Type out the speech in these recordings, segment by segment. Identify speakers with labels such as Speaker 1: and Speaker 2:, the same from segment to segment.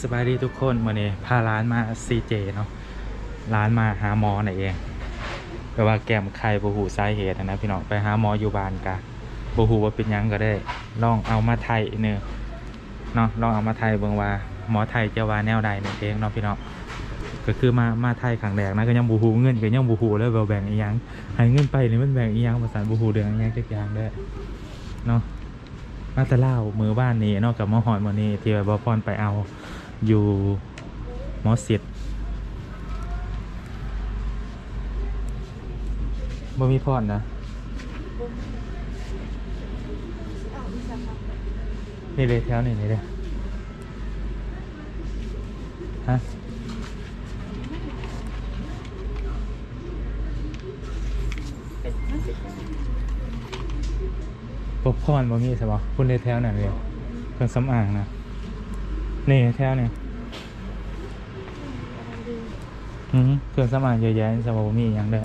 Speaker 1: สบายดีทุกคนวันนี้พาร้านมา CJ เจเนาะร้านมาหาหมอน่ะเองแปลว่าแกมไข่บูหูสาเหตุนะพี่น้องไปหาหมออยู่บ้านกะบูหูว่าเป็นยังก็ได้ลองเอามาไทยเนื้อะเนาะลองเอามาไทยเบิ่งว่าหมอไทยจะว่าแนวใดนั่นเองเนาะพี่น้องก็คือมามาไทยครั้งแรกนะก็ยังบูหูเงินก็ยังบูหูเลยว่าแบ่งอีหยังให้เงินไปนี่มันแบ่งอีหยังภาษาบูหูเดืองอีหยังจักอย่างได้เนาะมาแตะเล่ามือบ้านนี้นอกจากมอหอนวันนี้ที่ว่าบอพรไปเอา อยู่มอสิทธิ์บ่มีพรนะ นี่เลยแถวนี่นี่เลยฮะบ่พรบ่มีใช่ปะคุณเลยแถวนั่นเลยเครื่องสำอางนะ นี่แถวนี่อืมเครื่องสำอางเยอะแยะสมบ่มีอหย่างเด้อ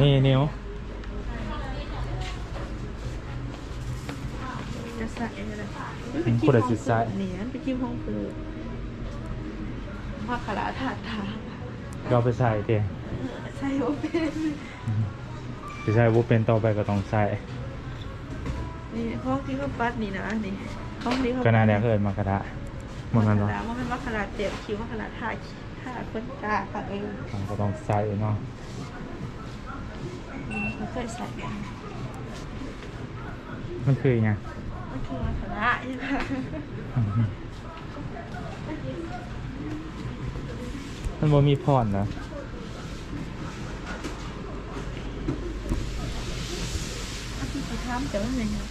Speaker 1: นี่นิ้ว
Speaker 2: จะใส่อะไร
Speaker 1: อืมผู้ใดสิใส่
Speaker 2: เนี่ยไปจิ้มห้องเปลือกว่าขลาถาดทาง
Speaker 1: ก็เอาไปใส่เตีย
Speaker 2: ใส่โอเป็น
Speaker 1: สิใส่บ่เป็นต่อไปก็ต้องใส่
Speaker 2: นี่ห้องที่เขาปัดนี่นะนี่ห้องนี้เขา
Speaker 1: ก็น่าแดกเอิ้นมากระดะหมดมันบ่
Speaker 2: ว่าว่ามันว่าขลาดเจ็บคิ้วว่าขลาดท่าท่าคนกาค่ะเออ
Speaker 1: มันก็ต้องใส่เนาะ
Speaker 2: เขาเคยใส่กัน
Speaker 1: มันคืออหยัง
Speaker 2: มันคือว่าขลาใช่ไหม
Speaker 1: อืมมันบ่มีพรนะ
Speaker 2: อาที่เขาทำแต่ว่าไงเนี่ย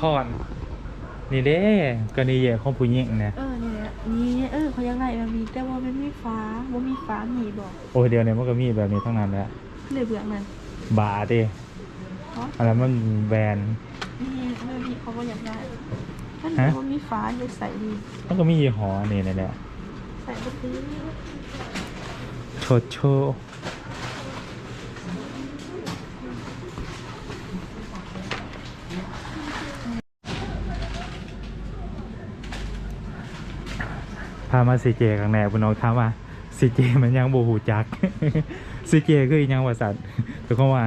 Speaker 1: พร นี่เด้ก็นี่แย่ของผู้หญิงเนี่ย
Speaker 2: เออนี่แหละนี่เออเขายังไงแบบนี้แต่ว่ามันไม่ฟ้าว่ามีฟ้ามีบอก
Speaker 1: โอ้ยเดี๋ยวนี้มันก็มีแบบนี้ทั้งนั้นแหละ
Speaker 2: เลยเบื่อมัน
Speaker 1: บาดิ
Speaker 2: เพราะ
Speaker 1: อะไรมันแบน
Speaker 2: นี่เรื่องนี้เขาก็อยากได้ถ้า
Speaker 1: ฮะ
Speaker 2: หนูว่ามีฟ้าจะใส่ดี
Speaker 1: มันก็มียี่ห้อนี่นั่นแหละ
Speaker 2: ใส่ไปซื้อ
Speaker 1: โชโชามาซีเจครั้งแรกพี่น้องถามว่าซีเจมันยังบูหูจักซีเจคือยังว่าสัตว์แต่เขาว่า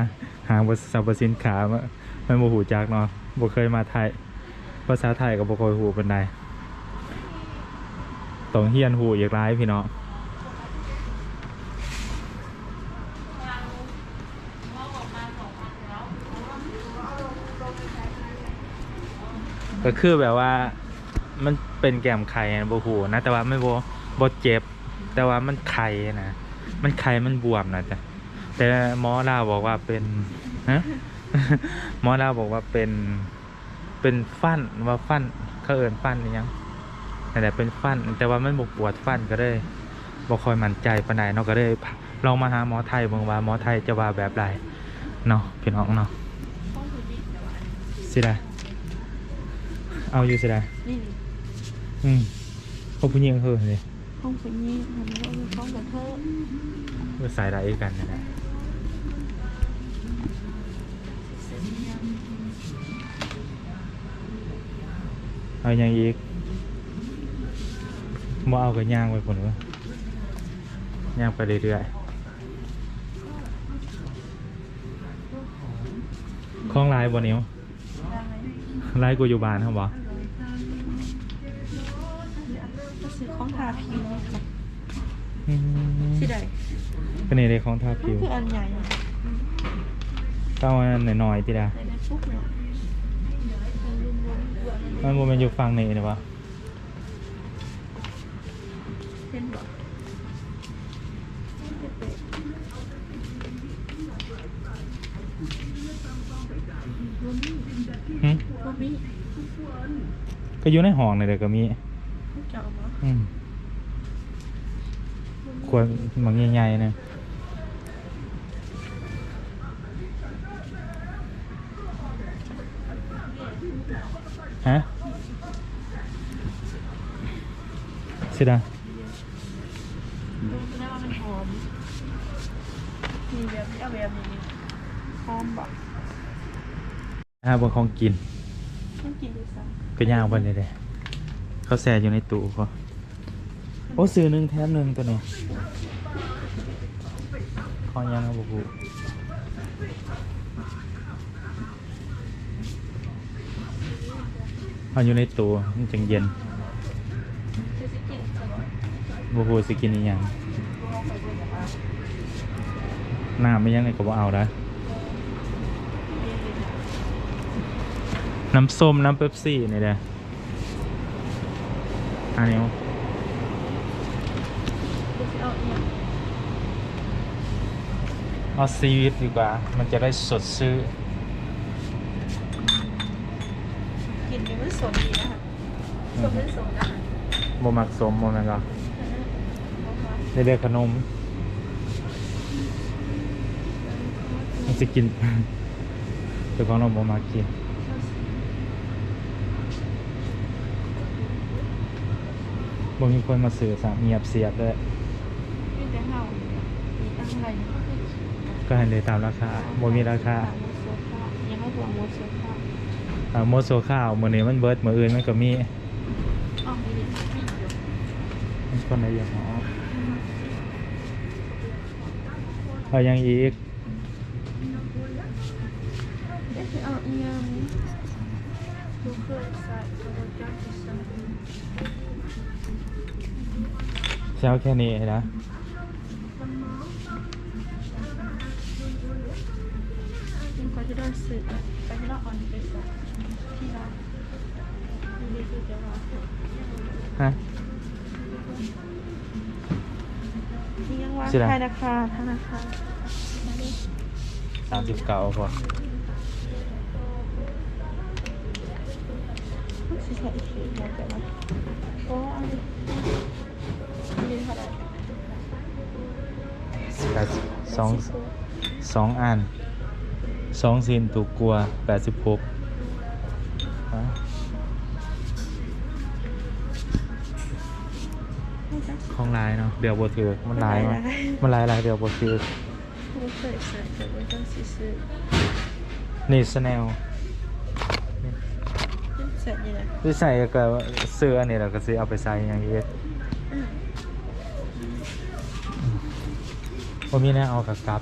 Speaker 1: หางบสรรพสินค้ามันมันบูหูจักเนาะบ่เคยมาไทย ภาษาไทยก็บ่ค่อยหูเปานใดต้องเฮียนหูอีกหลายพี่น้องก็คือแบบว่ามัน เป็นแก้มไข่นะบ่หูนะแต่ว่าไม่บ่บ่เจ็บ แต่ว่ามันไข่นะมันไข่มันบวมนะแต่แต่หมอลาบอกว่าเป็นฮะหมอลาบอกว่าเป็นเป็นฟันว่าฟันเขาเอินฟันอิหยังนั่นแหละเป็นฟัน แต่ว่ามันบกปวดฟันก็ได้บกคอยมั่นใจปานใดเนาะก็ได้ลองมาหาหมอไทยเบิ่งว่าหมอไทยจะว่าแบบไรเนาะพี่น้องเนาะ
Speaker 2: ห้องผู้หญิงแต่ว่า
Speaker 1: สิได้เอาอยู่สิได้ อืมพวกผู้หญิงคือสิ
Speaker 2: ห้องผู้หญิงมันก็มีห้องกับเธอ
Speaker 1: ก็ใส่ได้อีกกันนั่นแหละเอาอย่างอีกบ่เอากับย่างไปผลวะย่างไปเรื่อยๆคล้องลายบ่นิ้ว
Speaker 2: ได้ไหม
Speaker 1: ลายกูอยู่บ้านครับบ่
Speaker 2: ก็ ซื้อของทาผิว
Speaker 1: อืม
Speaker 2: ที่ใด
Speaker 1: เป็นนี่เลยของทา
Speaker 2: มัน
Speaker 1: ผิว
Speaker 2: คืออันใหญ่อะ
Speaker 1: ต้องเอาอันหน่อยๆติดา
Speaker 2: ใส่ในปุ๊บเนี่ยมันรุมๆเบื่อมัน
Speaker 1: มันบ่แมันอยู่ฟังนี่นะวะ
Speaker 2: เส้นบอกรวมนี่
Speaker 1: หึ
Speaker 2: รวมนี่
Speaker 1: ก็อยู่ในห้องนี่เด้อก็มี
Speaker 2: จะเอามา
Speaker 1: อืม ควรบางใหญ่ๆนะฮะสิดา
Speaker 2: ดูจะได้ว่ามันหอมมีแบบนี้เอาแบบนี้หอมบอก
Speaker 1: ฮะบนของกิน
Speaker 2: มันกินดีซ่า
Speaker 1: เป็นย่างวันนี้เลยเขาแซ่อยู่ในตู้ก็ โอ้ซื้อหนึ่งแถมหนึ่งตัวนี้ขอยังครับบุเอาอยู่ในตู้มันจังเย็น
Speaker 2: บาย
Speaker 1: บุบูสกินอีหยังน้ำไม่ยังไงก็บ่เอานะน้ำส้ม น้ำเป๊ปซี่นี่เด้ออันนี้
Speaker 2: จะ เอาอีกอย่าง
Speaker 1: เอาซีวิตดีกว่า มันจะได้สดชื่อ
Speaker 2: กินนี่มันสมดีนะคะสมเป็นสมอาหาร
Speaker 1: โมมักสมโมแมันก็ได้ได้ขนม มันจะกิน แต่ของเราโมมักกินบ่มีคนมาซื้อสามเงียบเสียบเลย
Speaker 2: มีแต่เห่ามีตั้งอะไรนี่ก็คือ
Speaker 1: ก็ให้เลยตามราคาบ่มีราคา
Speaker 2: โมโซฟายังไม่ห่วงโมโซฟา
Speaker 1: อ่าโมโซข้าวมื้อนี้มันเบิดมื้ออื่นมันก็มี
Speaker 2: อ๋อมีดีมีอยู่
Speaker 1: มันคนในอย่างอ๋อเอายังอีก
Speaker 2: เอ๊ะเอาอีกอย่างดูเคยใส่กระโดดจ้าที่สั่ง
Speaker 1: เช้าแค่นี้นะ
Speaker 2: จริงเขาจะได้สื่อไปที่เราออนไปใส่ที่ร้านมีดีคือจะว่า
Speaker 1: ฮะ
Speaker 2: นี่ยังว่า
Speaker 1: ชื่ออะไร
Speaker 2: ธนาคารธนาคารมาดิ
Speaker 1: สามสิบเก้าพอ
Speaker 2: สิใส่อีกทีนะแต่ว่าโอ้อันนี้อันนี้เท่าไหร่
Speaker 1: แปดสิบสองสองอัน สองซินถูกกลัวแปดสิบหกของลายเนาะเดี๋ยวบถือมันลายมั้ยมันลายลายเดี๋ยวบถือ
Speaker 2: ไม่เคยใส่แต่ว่าต้องซื้อ
Speaker 1: นี่สแนล
Speaker 2: ใส่ยังไง
Speaker 1: ที่ใส่ก็เสื้ออันนี้เราก็ซื้อเอาไปใส่อย่างเงี้ยว่ามีแน่เอากับกับ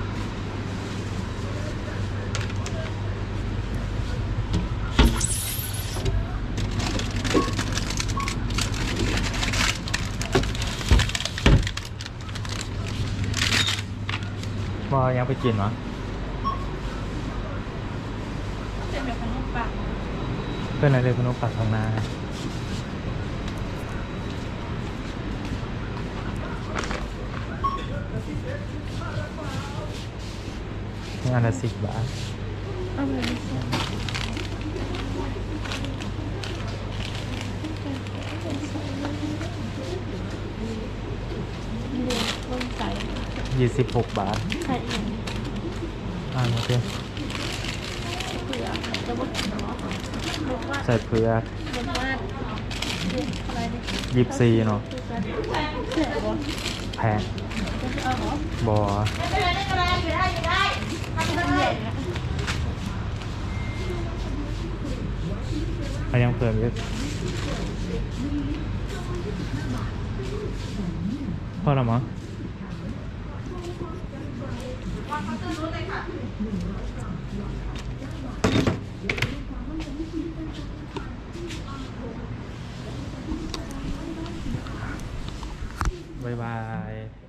Speaker 1: ยังไปกินวะ
Speaker 2: เป็นแบบขนมปัง
Speaker 1: เพื่อนอะไรเลยขนมปังทางนาอันละสิบบาท
Speaker 2: เอาไปดิเรียนต้นใส่
Speaker 1: ยี่สิบหกบาท
Speaker 2: ใส่อย่าง
Speaker 1: อ่าโอเค
Speaker 2: เผื่อจะบอกเนาะบอกว่า
Speaker 1: ใส่เผือก
Speaker 2: บอกว่าอะไรเนี่ย
Speaker 1: ยิบซีเนาะ
Speaker 2: เสียบอ
Speaker 1: แพง
Speaker 2: จะเอาเหรอ บ
Speaker 1: อ
Speaker 2: ใหญ่นะ
Speaker 1: เอายังเพิ่มอีกพอแล้วมั้ง บายบาย